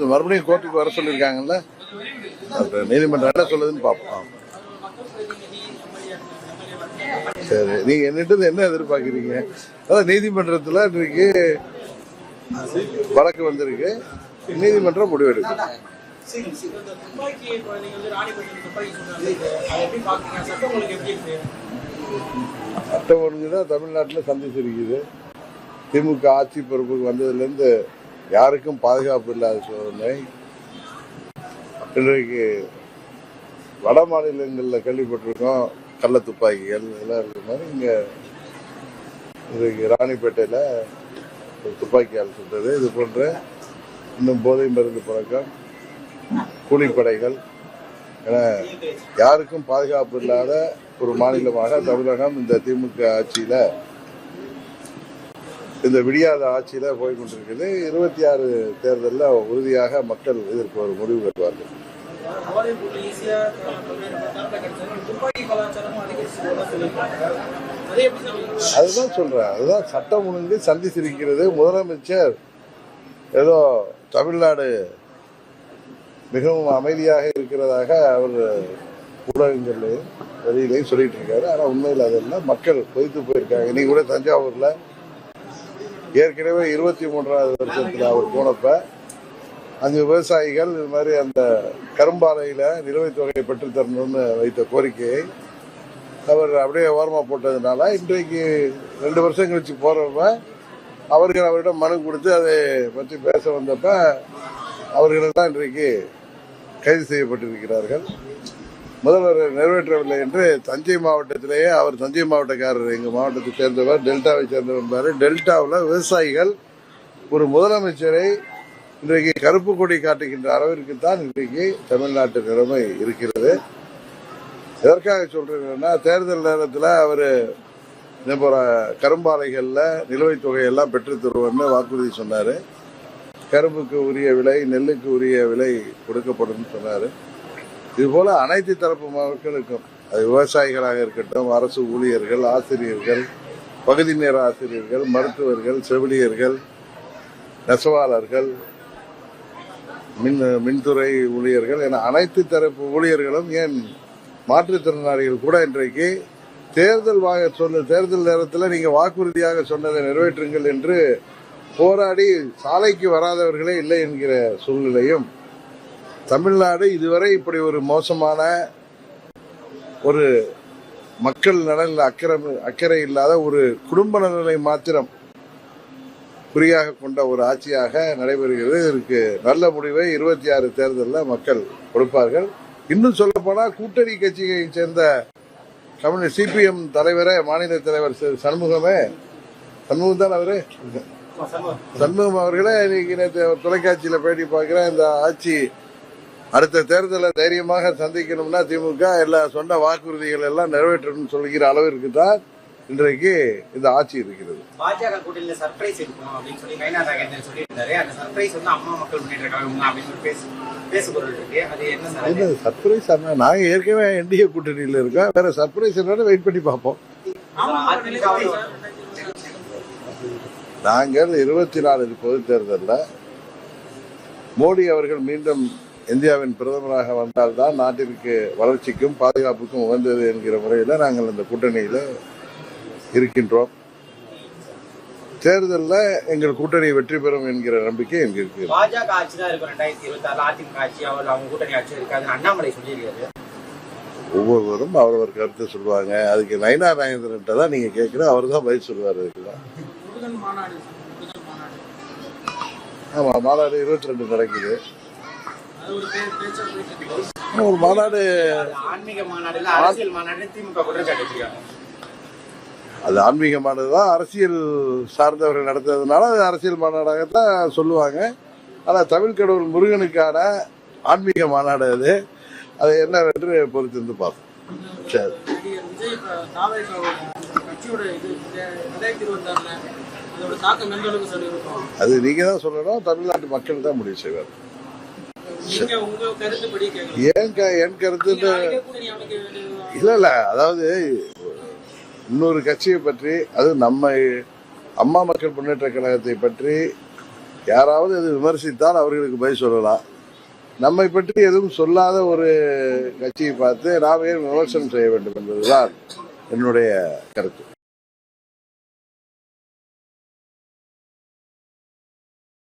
மறுபடியும் கோர்ட்டுக்கு வர சொல்லியிருக்காங்கல்ல? நீதிமன்றம் என்ன சொல்லுதுன்னு பார்ப்போம். சரி நீங்க என்னட்டு என்ன எதிர்பார்க்குறீங்க? அதான் நீதிமன்றத்தில் இன்றைக்கு வழக்கு வந்திருக்கு. நீதிமன்றம் முடிவெடுக்கும். அட்டை சட்டம் ஒழுங்கு தான் தமிழ்நாட்டில் சந்திச்சிருக்குது திமுக ஆட்சி பொறுப்புக்கு வந்ததுலேருந்து யாருக்கும் பாதுகாப்பு இல்லாத சூழ்நிலை இன்றைக்கு வட மாநிலங்களில் கேள்விப்பட்டிருக்கோம் கள்ள துப்பாக்கிகள் இதெல்லாம் இருக்கிற மாதிரி இங்கே இன்றைக்கு ராணிப்பேட்டையில் ஒரு துப்பாக்கியால் சுட்டது. இது போன்ற இன்னும் போதை மருந்து பழக்கம் கூலிப்படைகள் என யாருக்கும் பாதுகாப்பு இல்லாத ஒரு மாநிலமாக தமிழகம் இந்த திமுக ஆட்சியில் இந்த விடியாத ஆட்சியில போய் கொண்டிருக்கிறது இருபத்தி ஆறு தேர்தலில் உறுதியாக மக்கள் இதற்கு ஒரு முடிவு பெறுவார்கள். அதுதான் சொல்றேன். அதுதான் சட்டம் ஒழுங்கு சந்தித்திருக்கிறது முதலமைச்சர் ஏதோ தமிழ்நாடு மிகவும் அமைதியாக இருக்கிறதாக அவர் ஊடகங்கள்லையும் வெளியிலையும் சொல்லிட்டு இருக்காரு. ஆனால் உண்மையில் அதெல்லாம் மக்கள் கொதித்து போயிருக்காங்க. இன்னைக்கு கூட தஞ்சாவூர்ல ஏற்கனவே இருபத்தி மூன்றாவது வருஷத்தில் அவர் போனப்ப அந்த விவசாயிகள் இது மாதிரி அந்த கரும்பாலையில் நிலுவைத் தொகையை பெற்றுத்தரணும்னு வைத்த கோரிக்கையை அவர் அப்படியே ஓரமாக போட்டதுனால இன்றைக்கு ரெண்டு வருஷம் கழிச்சு போகிறப்ப அவர்கள் அவரிடம் மனு கொடுத்து அதை பற்றி பேச வந்தப்ப தான் இன்றைக்கு கைது செய்யப்பட்டிருக்கிறார்கள். முதல்வர் நிறைவேற்றவில்லை என்று தஞ்சை மாவட்டத்திலேயே அவர் தஞ்சை மாவட்டக்காரர். எங்கள் மாவட்டத்தை சேர்ந்தவர் டெல்டாவை சேர்ந்தவர் டெல்டாவில் விவசாயிகள் ஒரு முதலமைச்சரை இன்றைக்கு கருப்பு கொடி காட்டுகின்ற அளவிற்கு தான் இன்றைக்கு தமிழ்நாட்டு நிலைமை இருக்கிறது. எதற்காக சொல்கிறீங்கன்னா தேர்தல் நேரத்தில் அவர் இதே போல கரும்பாலைகளில் நிலுவைத் தொகையெல்லாம் பெற்றுத் தருவோம்னு வாக்குறுதி சொன்னார். கரும்புக்கு உரிய விலை நெல்லுக்கு உரிய விலை கொடுக்கப்படும் சொன்னார். இதுபோல் அனைத்து தரப்பு மக்களுக்கும் அது விவசாயிகளாக இருக்கட்டும் அரசு ஊழியர்கள் ஆசிரியர்கள் பகுதி நேர ஆசிரியர்கள் மருத்துவர்கள் செவிலியர்கள் நெசவாளர்கள் மின் மின்துறை ஊழியர்கள் என அனைத்து தரப்பு ஊழியர்களும் ஏன் மாற்றுத்திறனாளிகள் கூட இன்றைக்கு தேர்தல் வாங்க சொன்ன தேர்தல் நேரத்தில் நீங்கள் வாக்குறுதியாக சொன்னதை நிறைவேற்றுங்கள் என்று போராடி சாலைக்கு வராதவர்களே இல்லை என்கிற சூழ்நிலையும் தமிழ்நாடு இதுவரை இப்படி ஒரு மோசமான ஒரு மக்கள் நலனில் அக்கறை அக்கறை இல்லாத ஒரு குடும்ப நலனை மாத்திரம் குறியாக கொண்ட ஒரு ஆட்சியாக நடைபெறுகிறது. இதற்கு நல்ல முடிவை இருபத்தி ஆறு தேர்தலில் மக்கள் கொடுப்பார்கள். இன்னும் சொல்ல போனால் கூட்டணி கட்சியை சேர்ந்த கம்யூனிஸ்ட் சிபிஎம் தலைவரே மாநில தலைவர் சண்முகமே சண்முகம். தான் அவரு? சண்முகம். அவர்களே இன்னைக்கு நேற்று தொலைக்காட்சியில் பேட்டி பார்க்கிறேன் இந்த ஆட்சி அடுத்த தேர்தலை தைரியமாக சந்திக்கணும்னா திமுக எல்லா சொன்ன வாக்குறுதிகள் எல்லாம் நிறைவேற்றணும்னு சொல்கிற அளவிற்கு தான் இன்றைக்கு இந்த ஆட்சி இருக்கிறது. பாஜக கூட்டணியில சர்ப்ரைஸ் இருக்கும் அப்படின்னு சொல்லி கைனா நாகேந்திரன் சொல்லியிருந்தாரு. அந்த சர்ப்ரைஸ் வந்து அம்மா மக்கள் முன்னேற்ற கழகம் அப்படின்னு சொல்லி பேசு பேசுபொருள் இருக்கு. அது என்ன சார் அது? என்ன சர்ப்ரைஸ் நாங்க ஏற்கனவே என்டிஏ கூட்டணியில் இருக்கோம். வேற சர்ப்ரைஸ் வெயிட் பண்ணி பார்ப்போம். நாங்கள் இருபத்தி நாலு பொது தேர்தலில் மோடி அவர்கள் மீண்டும் இந்தியாவின் பிரதமராக வந்தால்தான் நாட்டிற்கு வளர்ச்சிக்கும் பாதுகாப்புக்கும் உகந்தது என்கிற முறையில் நாங்கள் இந்த கூட்டணியில் இருக்கின்றோம். தேர்தலில் எங்கள் கூட்டணி வெற்றி பெறும் என்கிற நம்பிக்கை எங்களுக்கு இருக்கு. பாஜக ஆட்சி தான் இருக்கும் ரெண்டாயிரத்தி இருபத்தி ஆறுல அதிமுக ஆட்சி அவர் அவங்க கூட்டணி ஆட்சி இருக்காதுன்னு அண்ணாமலை சொல்லியிருக்காரு. ஒவ்வொருவரும் அவரவர் கருத்து சொல்லுவாங்க அதுக்கு நயனா நாகேந்திரன்ட்ட தான் நீங்கள் கேட்குற அவர் தான் பதில் சொல்லுவார் அதுக்கெல்லாம் முருகன் மாநாடு முருகன் மாநாடு. ஆமாம் மாநாடு இருபத்தி ரெண்டு நடக்குது. ஒரு மாநாடு ஆன்மீக மாநாடுல அரசியல் மாநாடு திமுக அது ஆன்மீகமானது தான். அரசியல் சார்ந்தவர்கள் நடத்துறதுனால அது அரசியல் மாநாடாகத்தான் சொல்லுவாங்க. ஆனால் தமிழ் கடவுள் முருகனுக்கான ஆன்மீக மாநாடு அது. அது என்னவென்று பொறுத்திருந்து பார்ப்போம். சரி. ஆறுல அதோட தாக்கம் எந்த அளவுக்கு சார் அது நீங்கள் தான் சொல்லணும். தமிழ்நாட்டு மக்கள் தான் முடிவு செய்வார் ஏன் என் கருத்து இல்லை இல்லை அதாவது இன்னொரு கட்சியை பற்றி அது நம்ம அம்மா மக்கள் முன்னேற்ற கழகத்தை பற்றி யாராவது இது விமர்சித்தால் அவர்களுக்கு பதில் சொல்லலாம். நம்மை பற்றி எதுவும் சொல்லாத ஒரு கட்சியை பார்த்து நாம் ஏன் விமர்சனம் செய்ய வேண்டும் என்பதுதான் என்னுடைய கருத்து.